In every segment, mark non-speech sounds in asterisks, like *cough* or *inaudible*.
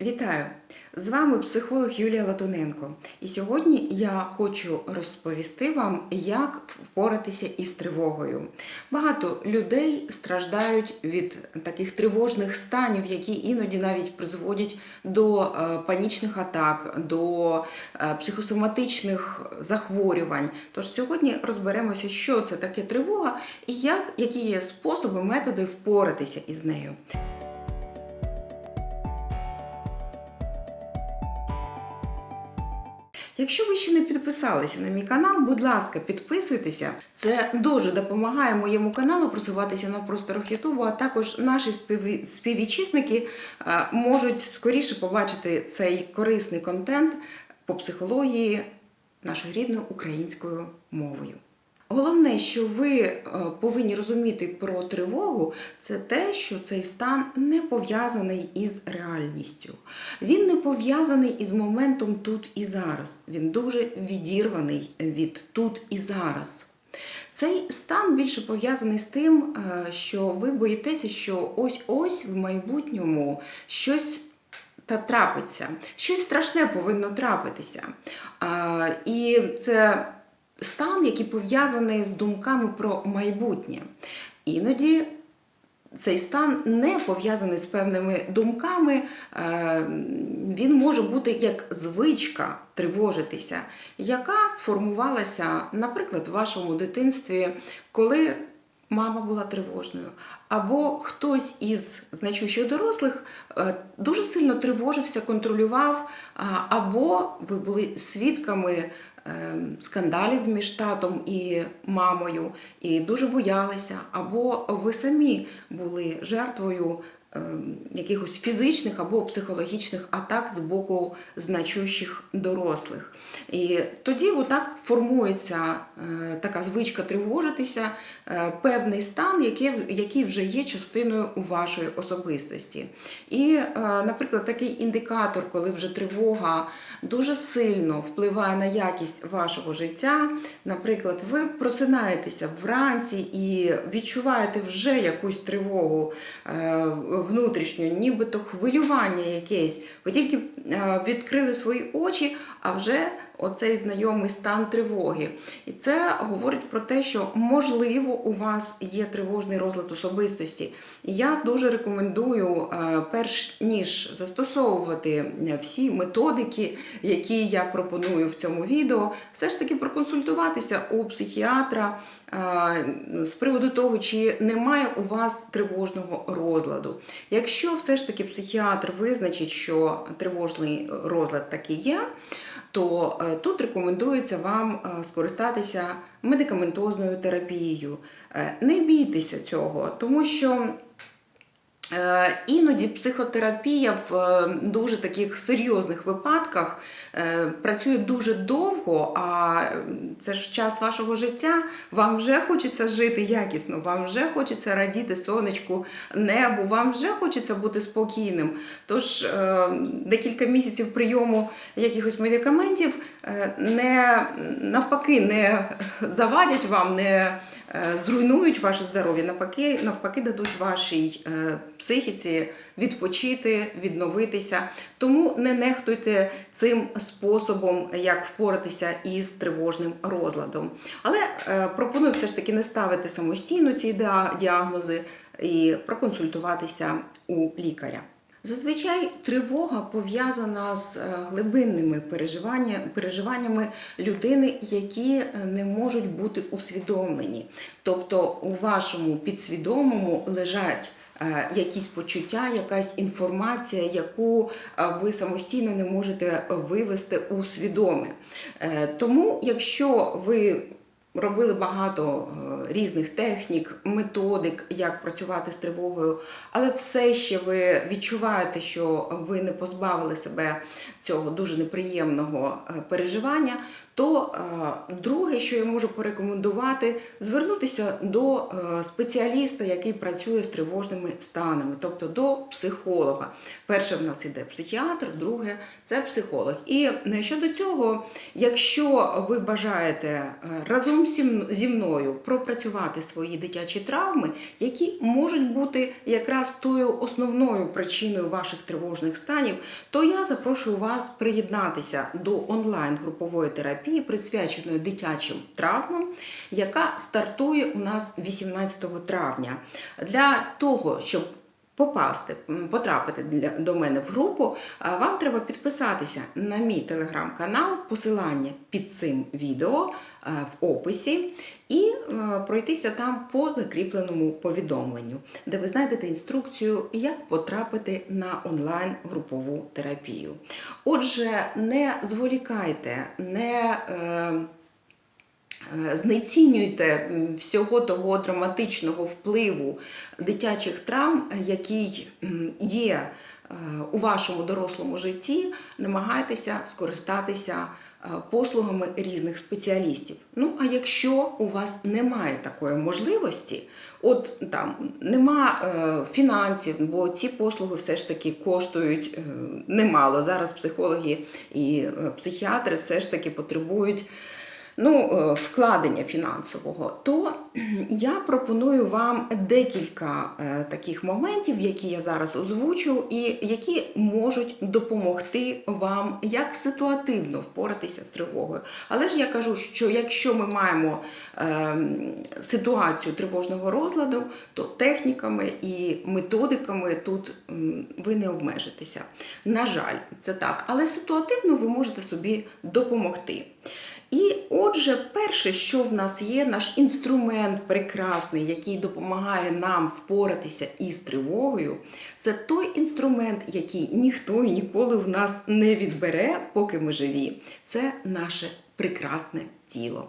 Вітаю! З вами психолог Юлія Латуненко. І сьогодні я хочу розповісти вам, як впоратися із тривогою. Багато людей страждають від таких тривожних станів, які іноді навіть призводять до е, панічних атак, до е, психосоматичних захворювань. Тож сьогодні розберемося, що це таке тривога і як, які є способи, методи впоратися із нею. Якщо ви ще не підписалися на мій канал, будь ласка, підписуйтеся. Це дуже допомагає моєму каналу просуватися на просторах Ютубу, а також наші співві- співвітчизники е, можуть скоріше побачити цей корисний контент по психології нашою рідною українською мовою. Головне, що ви е, повинні розуміти про тривогу, це те, що цей стан не пов'язаний із реальністю. Він не пов'язаний із моментом тут і зараз. Він дуже відірваний від тут і зараз. Цей стан більше пов'язаний з тим, е, що ви боїтеся, що ось-ось в майбутньому щось та трапиться, щось страшне повинно трапитися. А, І це стан, який пов'язаний з думками про майбутнє. Іноді цей стан не пов'язаний з певними думками, е, він може бути як звичка тривожитися, яка сформувалася, наприклад, в вашому дитинстві, коли мама була тривожною, або хтось із значущих дорослих е, дуже сильно тривожився, контролював, або ви були свідками скандалів між татом і мамою і дуже боялися, або ви самі були жертвою якихось фізичних або психологічних атак з боку значущих дорослих. І тоді отак формується е, така звичка тривожитися, е, певний стан, який, вже є частиною вашої особистості. І, е, наприклад, такий індикатор, коли вже тривога дуже сильно впливає на якість вашого життя. Наприклад, ви просинаєтеся вранці і відчуваєте вже якусь тривогу внутрішню, нібито хвилювання якесь. Ви тільки е, відкрили свої очі, а вже оцей знайомий стан тривоги. І це говорить про те, що можливо у вас є тривожний розлад особистості. І я дуже рекомендую, е, перш ніж застосовувати всі методики, які я пропоную в цьому відео, все ж таки проконсультуватися у психіатра е, з приводу того, чи немає у вас тривожного розладу. Якщо все ж таки психіатр визначить, що тривожний розлад такий є, то е, тут рекомендується вам е, скористатися медикаментозною терапією. Е, Не бійтеся цього, тому що Іноді психотерапія в дуже таких серйозних випадках працює дуже довго, а це ж час вашого життя. Вам вже хочеться жити якісно, вам вже хочеться радіти сонечку, небу, вам вже хочеться бути спокійним. Тож е, декілька місяців прийому якихось медикаментів е, не навпаки не завадять вам, не е, зруйнують ваше здоров'я, навпаки, навпаки, дадуть вашій е, психіці відпочити, відновитися. Тому не нехтуйте цим способом, як впоратися із тривожним розладом. Але е, пропоную все ж таки не ставити самостійно ці діагнози і проконсультуватися у лікаря. Зазвичай тривога пов'язана з е, глибинними переживання- переживаннями людини, які е, не можуть бути усвідомлені. Тобто у вашому підсвідомому лежать якісь почуття, якась інформація, яку е, ви самостійно не можете вивести у свідоме. Е, Тому, якщо ви Робили багато е, різних технік, методик, як працювати з тривогою, але все ще ви відчуваєте, що ви не позбавили себе цього дуже неприємного е, переживання, то е, друге, що я можу порекомендувати, звернутися до е, спеціаліста, який працює з тривожними станами, тобто до психолога. Перше в нас іде психіатр, друге це психолог. І е, щодо цього, якщо ви бажаєте разом зі мною пропрацювати свої дитячі травми, які можуть бути якраз тою основною причиною ваших тривожних станів, то я запрошую вас приєднатися до онлайн-групової терапії, присвяченої дитячим травмам, яка стартує у нас 18 травня. Для того, щоб попасти, потрапити до мене в групу, вам треба підписатися на мій телеграм-канал, посилання під цим відео е, в описі, і е, пройтися там по закріпленому повідомленню, де ви знайдете інструкцію, як потрапити на онлайн-групову терапію. Отже, не зволікайте, не. Е, Е, Знецінюйте всього того драматичного впливу дитячих травм, е, який є е, у вашому дорослому житті, намагайтеся скористатися е, послугами різних спеціалістів. Ну, а якщо у вас немає такої можливості, от там нема е, фінансів, бо ці послуги все ж таки коштують е, немало. Зараз психологи і е, психіатри все ж таки потребують ну, е, вкладення фінансового, то *clears throat* я пропоную вам декілька е, таких моментів, які я зараз озвучу, і які можуть допомогти вам як ситуативно впоратися з тривогою. Але ж я кажу, що якщо ми маємо е, ситуацію тривожного розладу, то техніками і методиками тут ви не обмежитеся. На жаль, це так, але ситуативно ви можете собі допомогти. І отже, перше, що в нас є, наш інструмент прекрасний, який допомагає нам впоратися із тривогою, це той інструмент, який ніхто і ніколи в нас не відбере, поки ми живі. Це наше прекрасне тіло.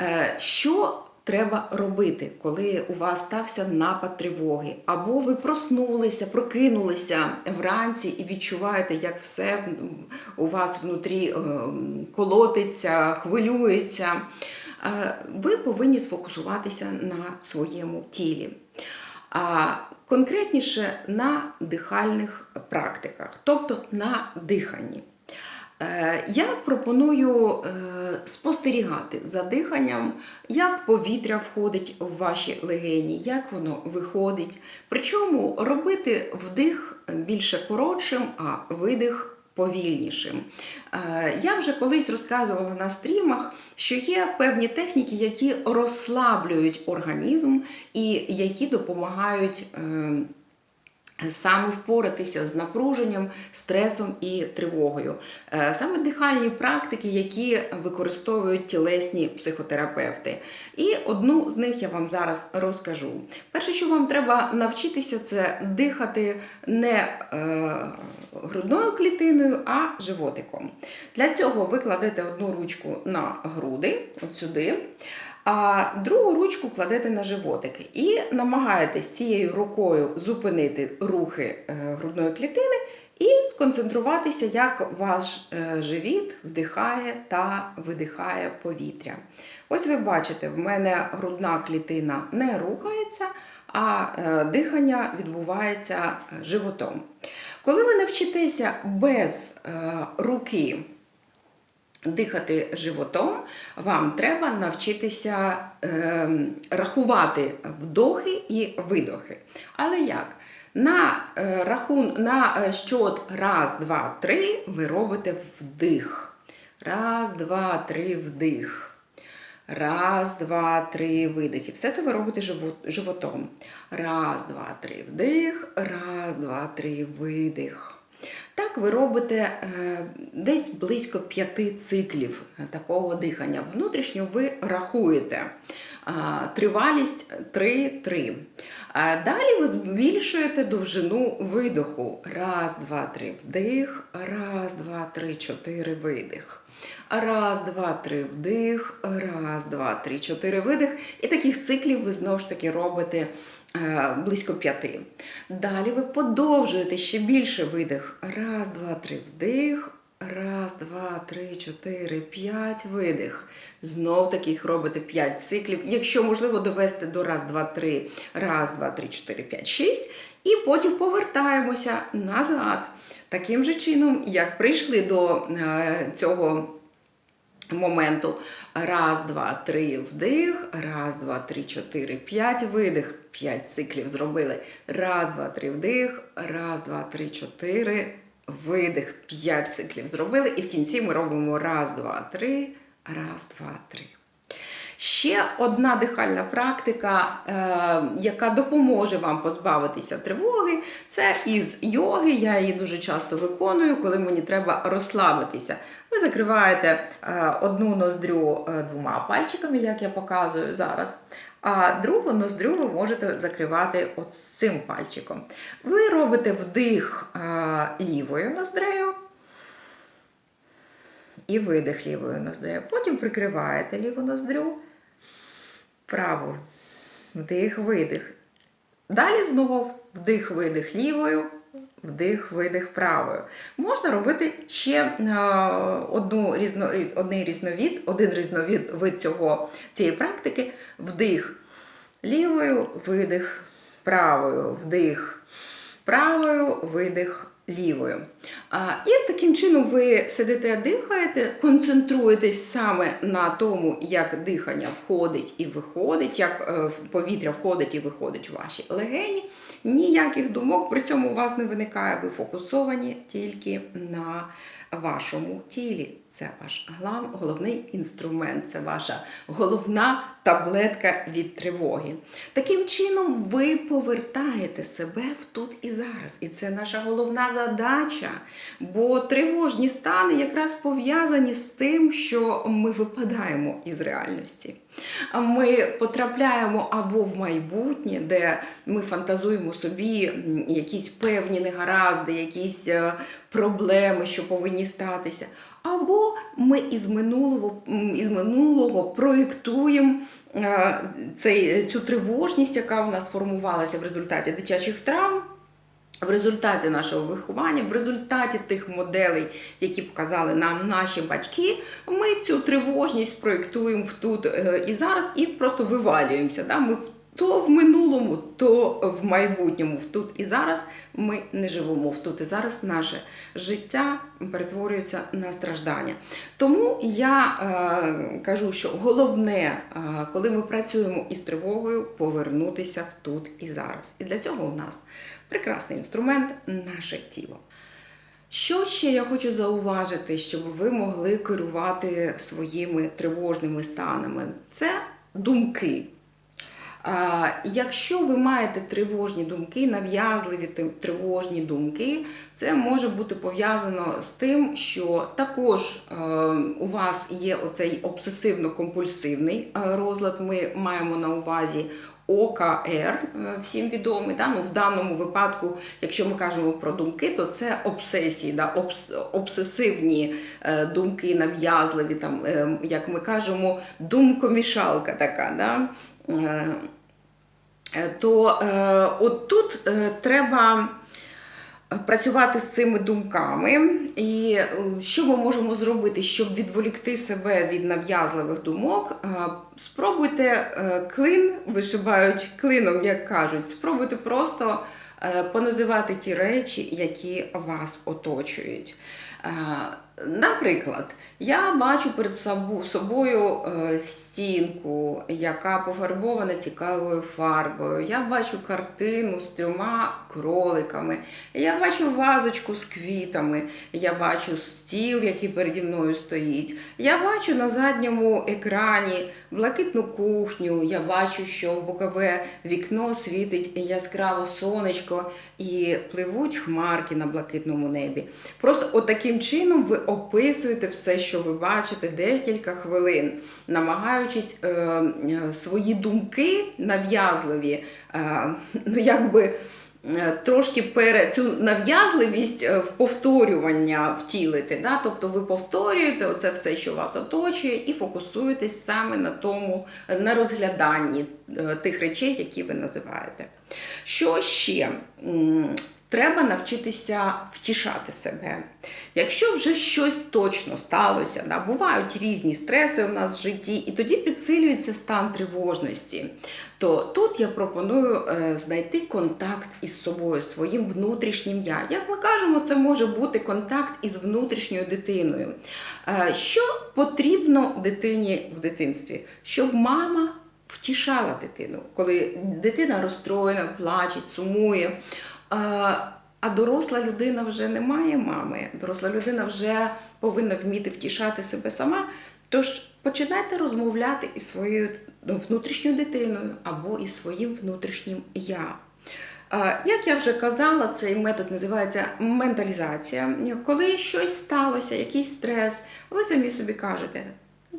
Е, Що треба робити, коли у вас стався напад тривоги, або ви проснулися, прокинулися вранці і відчуваєте, як все у вас внутрі е, колотиться, хвилюється. Е, Ви повинні сфокусуватися на своєму тілі. А конкретніше на дихальних практиках, тобто на диханні. Е, Я пропоную е, спостерігати за диханням, як повітря входить в ваші легені, як воно виходить. Причому робити вдих більше коротшим, а видих повільнішим. Е, Я вже колись розказувала на стрімах, що є певні техніки, які розслаблюють організм і які допомагають. Саме впоратися з напруженням, стресом і тривогою. Е, Саме дихальні практики, які використовують тілесні психотерапевти. І одну з них я вам зараз розкажу. Перше, що вам треба навчитися, це дихати не е, грудною клітиною, а животиком. Для цього ви кладете одну ручку на груди, от сюди. А другу ручку кладете на животик і намагаєтесь цією рукою зупинити рухи е, грудної клітини і сконцентруватися, як ваш е, живіт вдихає та видихає повітря. Ось ви бачите, в мене грудна клітина не рухається, а е, дихання відбувається животом. Коли ви навчитеся без руки дихати животом, вам треба навчитися е, рахувати вдохи і видохи. Але як? На е, рахун, на е, щот раз, два, три ви робите вдих. Раз, два, три вдих. Раз, два, три видих. І все це ви робите животом. Раз, два, три вдих. Раз, два, три видих. Так ви робите е, десь близько п'яти циклів е, такого дихання. Внутрішньо ви рахуєте тривалість 3-3. Е, Далі ви збільшуєте довжину видоху. Раз, два, три вдих. Раз, два, три, чотири видих. Раз, два, три вдих. Раз, два, три, чотири видих. І таких циклів ви знову ж таки робите близько п'яти. Далі ви подовжуєте ще більше видих. Раз, два, три вдих. Раз, два, три, чотири, п'ять. Видих. Знов таких робите п'ять циклів. Якщо можливо довести до раз, два, три, раз, два, три, чотири, п'ять, шість. І потім повертаємося назад. Таким же чином, як прийшли до е, цього моменту. Раз, два, три, вдих. Раз, два, три, чотири, п'ять. Видих. П'ять циклів зробили. Раз, два, три, вдих. Раз, два, три, чотири. Видих. П'ять циклів зробили. І в кінці ми робимо раз, два, три. Раз, два, три. Ще одна дихальна практика, е, яка допоможе вам позбавитися тривоги, це із йоги. Я її дуже часто виконую, коли мені треба розслабитися. Ви закриваєте е, одну ноздрю е, двома пальчиками, як я показую зараз. А другу ноздрю ви можете закривати от цим пальчиком. Ви робите вдих лівою ноздрею і видих лівою ноздрею. Потім прикриваєте ліву ноздрю, праву, вдих, видих. Далі знову вдих, видих лівою, вдих, видих правою. Можна робити ще е, одну різно, один різновид, один різновид вид цього, цієї практики. Вдих лівою, видих правою, вдих правою, видих лівою. І таким чином ви сидите, дихаєте, концентруєтесь саме на тому, як дихання входить і виходить, як е, повітря входить і виходить в ваші легені. Ніяких думок при цьому у вас не виникає, ви фокусовані тільки на вашому тілі. Це ваш головний інструмент, це ваша головна таблетка від тривоги. Таким чином, ви повертаєте себе в тут і зараз. І це наша головна задача. Бо тривожні стани якраз пов'язані з тим, що ми випадаємо із реальності. Ми потрапляємо або в майбутнє, де ми фантазуємо собі якісь певні негаразди, якісь е, проблеми, що повинні статися. Або ми із минулого, із минулого проєктуємо е, цю тривожність, яка у нас формувалася в результаті дитячих травм. В результаті нашого виховання, в результаті тих моделей, які показали нам наші батьки, ми цю тривожність проєктуємо в тут е, і зараз і просто вивалюємося. Да? Ми то в минулому, то в майбутньому, в тут і зараз ми не живемо в тут і зараз. Наше життя перетворюється на страждання. Тому я е, кажу, що головне, е, коли ми працюємо із тривогою, повернутися в тут і зараз. І для цього у нас прекрасний інструмент наше тіло. Що ще я хочу зауважити, щоб ви могли керувати своїми тривожними станами? Це думки. Якщо ви маєте тривожні думки, нав'язливі тривожні думки, це може бути пов'язано з тим, що також е, у вас є оцей обсесивно-компульсивний е, розлад. Ми маємо на увазі ОКР, е, всім відомий. Да? Ну, в даному випадку, якщо ми кажемо про думки, то це обсесії, да? обс- обсесивні е, думки, нав'язливі, там, е, як ми кажемо, думкомішалка така. Да? То от тут треба працювати з цими думками. І е, що ми можемо зробити, щоб відволікти себе від нав'язливих думок? Е, Спробуйте е, клин, вишибають клином, як кажуть, спробуйте просто поназивати ті речі, які вас оточують. Наприклад, я бачу перед собою е, стінку, яка пофарбована цікавою фарбою. Я бачу картину з трьома кроликами. Я бачу вазочку з квітами. Я бачу стіл, який переді мною стоїть. Я бачу на задньому екрані блакитну кухню. Я бачу, що в бокове вікно світить яскраво сонечко і пливуть хмарки на блакитному небі. Просто от таким чином ви описуєте все, що ви бачите, декілька хвилин, намагаючись е, е, свої думки нав'язливі, е, ну якби. е, Трошки пере цю нав'язливість е, в повторювання втілити. Да? Тобто ви повторюєте оце все, що вас оточує, і фокусуєтесь саме на тому, на розгляданні тих речей, які ви називаєте. Що ще? Треба навчитися втішати себе. Якщо вже щось точно сталося, да, бувають різні стреси у нас в житті, і тоді підсилюється стан тривожності, то тут я пропоную е, знайти контакт із собою, своїм внутрішнім я. Як ми кажемо, це може бути контакт із внутрішньою дитиною. Е, що потрібно дитині в дитинстві? Щоб мама втішала дитину, коли дитина розстроєна, плаче, сумує. А, доросла людина вже не має мами, доросла людина вже повинна вміти втішати себе сама. Тож починайте розмовляти із своєю ну, внутрішньою дитиною або із своїм внутрішнім я. Як я вже казала, цей метод називається менталізація. Коли щось сталося, якийсь стрес, ви самі собі кажете: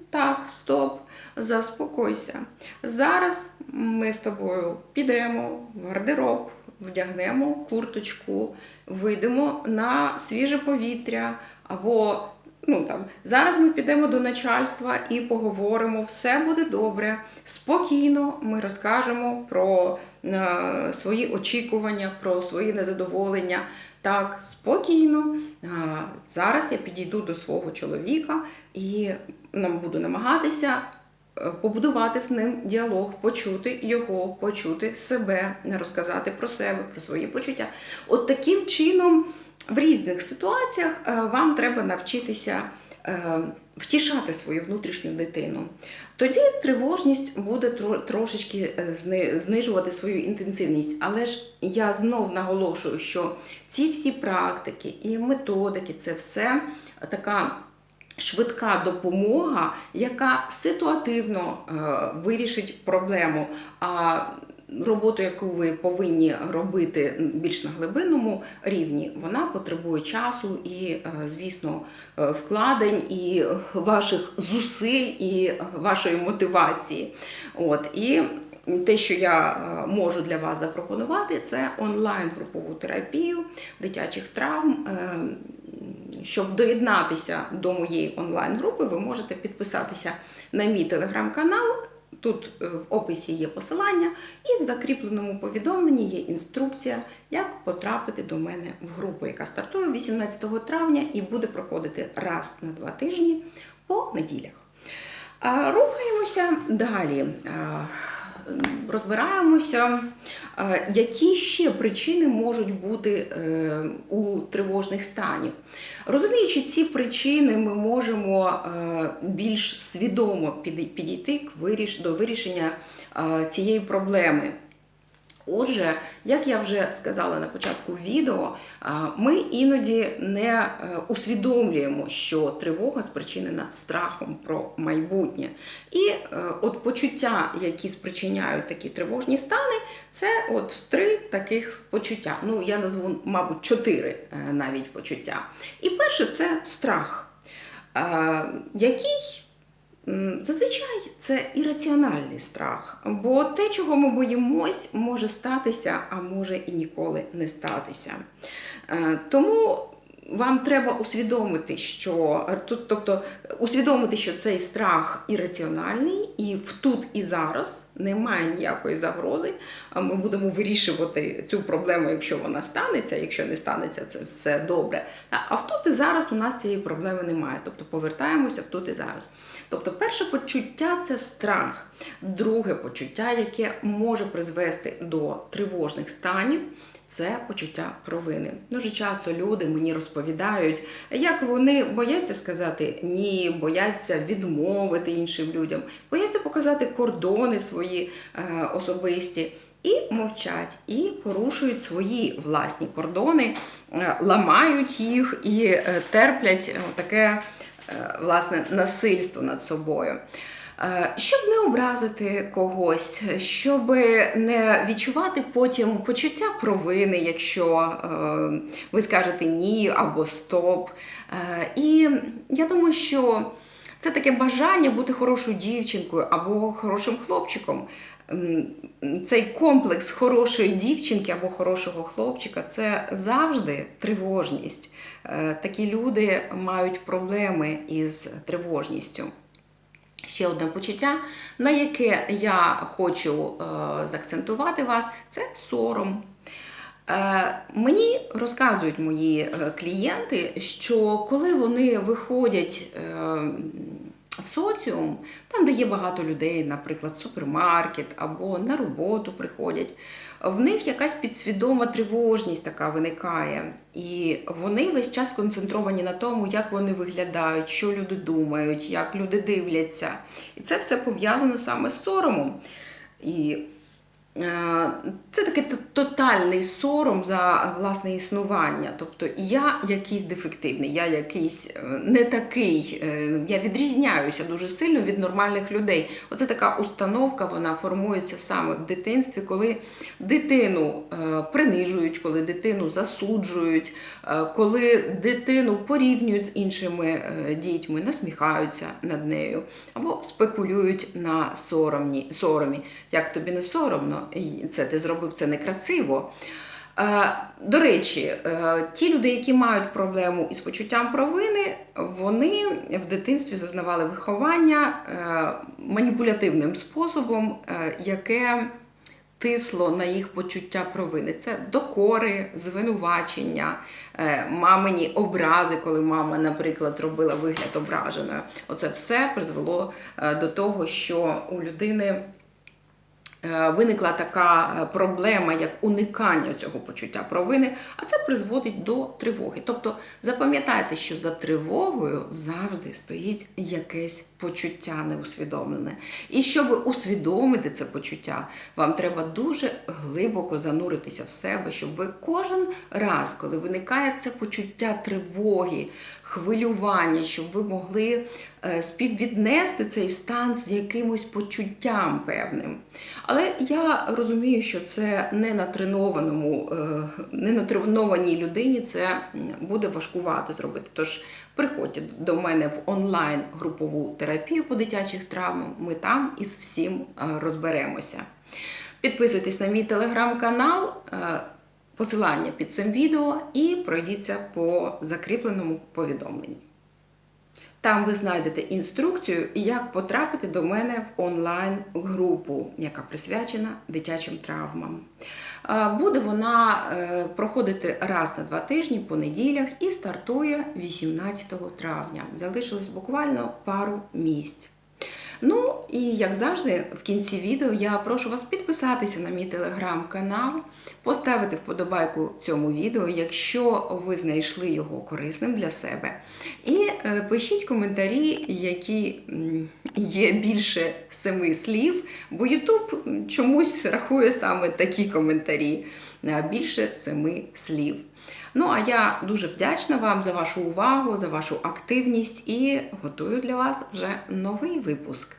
так, стоп, заспокойся. Зараз ми з тобою підемо в гардероб, вдягнемо курточку, вийдемо на свіже повітря або ну там зараз ми підемо до начальства і поговоримо, все буде добре. Спокійно ми розкажемо про е, свої очікування, про свої незадоволення. Так, спокійно. А, Зараз я підійду до свого чоловіка і нам буду намагатися е, побудувати з ним діалог, почути його, почути себе, розказати про себе, про свої почуття. От таким чином в різних ситуаціях е, вам треба навчитися е, втішати свою внутрішню дитину. Тоді тривожність буде трошечки е, знижувати свою інтенсивність. Але ж я знов наголошую, що ці всі практики і методики це все така швидка допомога, яка ситуативно е, вирішить проблему. А роботу, яку ви повинні робити більш на глибинному рівні, вона потребує часу і, е, звісно, е, вкладень і ваших зусиль і вашої мотивації. От і те, що я можу для вас запропонувати, це онлайн групову терапію дитячих травм. Щоб доєднатися до моєї онлайн-групи, ви можете підписатися на мій телеграм-канал. Тут е, в описі є посилання, і в закріпленому повідомленні є інструкція, як потрапити до мене в групу, яка стартує 18 травня і буде проходити раз на два тижні по неділях. Рухаємося далі. А, Розбираємося, які ще причини можуть бути е, у тривожних станів. Розуміючи ці причини, ми можемо е, більш свідомо підійти до вирішення е, цієї проблеми. Отже, як я вже сказала на початку відео, ми іноді не е, усвідомлюємо, що тривога спричинена страхом про майбутнє. І е, от почуття, які спричиняють такі тривожні стани, це от три таких почуття. Ну, я назву, мабуть, чотири е, навіть почуття. І перше це страх, який Зазвичай це ірраціональний страх, бо те, чого ми боїмось, може статися, а може і ніколи не статися. Е, Тому вам треба усвідомити, що е, тобто усвідомити, що цей страх ірраціональний, і в тут і зараз немає ніякої загрози. Ми будемо вирішувати цю проблему, якщо вона станеться. Якщо не станеться, це все добре. А в тут і зараз у нас цієї проблеми немає. Тобто повертаємося в тут і зараз. Тобто, перше почуття це страх, друге почуття, яке може призвести до тривожних станів. Це почуття провини. Дуже часто люди мені розповідають, як вони бояться сказати ні, бояться відмовити іншим людям, бояться показати кордони свої е, особисті. І мовчать, і порушують свої власні кордони, е, ламають їх і е, терплять е, таке власне насильство над собою. Е, Щоб не образити когось, щоб не відчувати потім почуття провини, якщо е, ви скажете ні або стоп. Е, І я думаю, що це таке бажання бути хорошою дівчинкою або хорошим хлопчиком. Цей комплекс хорошої дівчинки або хорошого хлопчика це завжди тривожність. Е, Такі люди мають проблеми із тривожністю. Ще одне почуття, на яке я хочу е, заакцентувати вас, це сором. Е, Мені розказують мої е, клієнти, що коли вони виходять е, в соціум, там, де є багато людей, наприклад, супермаркет або на роботу приходять, в них якась підсвідома тривожність така виникає. І вони весь час концентровані на тому, як вони виглядають, що люди думають, як люди дивляться. І це все пов'язано саме з соромом. І Це такий тотальний сором за власне існування. Тобто я якийсь дефективний, я якийсь е, не такий, е, я відрізняюся дуже сильно від нормальних людей. Оце така установка, вона формується саме в дитинстві, коли дитину е, принижують, коли дитину засуджують, е, коли дитину порівнюють з іншими е, дітьми, насміхаються над нею або спекулюють на соромні, соромі. Як тобі не соромно, це ти зробив це некрасиво. Е, До речі, е, ті люди, які мають проблему із почуттям провини, вони в дитинстві зазнавали виховання е, маніпулятивним способом, яке тисло на їх почуття провини. Це докори, звинувачення, мамині образи, коли мама, наприклад, робила вигляд ображеною. Оце все призвело до того, що у людини виникла така е, проблема, як уникання цього почуття провини, а це призводить до тривоги. Тобто запам'ятайте, що за тривогою завжди стоїть якесь почуття неусвідомлене. І щоб усвідомити це почуття, вам треба дуже глибоко зануритися в себе, щоб ви кожен раз, коли виникає це почуття тривоги, хвилювання, щоб ви могли е, співвіднести цей стан з якимось почуттям певним. Але я розумію, що це не на тренованому, е, не на тренованій людині це буде важкувато зробити. Тож приходьте до мене в онлайн групову терапію по дитячих травмам. Ми там із всім е, розберемося. Підписуйтесь на мій телеграм-канал. е, Посилання під цим відео і пройдіться по закріпленому повідомленню. Там ви знайдете інструкцію, як потрапити до мене в онлайн-групу, яка присвячена дитячим травмам. Е, Буде вона е, проходити раз на два тижні по неділях і стартує 18 травня. Залишилось буквально пару місць. Ну і як завжди, в кінці відео я прошу вас підписатися на мій телеграм-канал, поставити вподобайку цьому відео, якщо ви знайшли його корисним для себе. І е, пишіть коментарі, які є більше семи слів, бо Ютуб чомусь рахує саме такі коментарі більше семи слів. Ну, а я дуже вдячна вам за вашу увагу, за вашу активність і готую для вас вже новий випуск.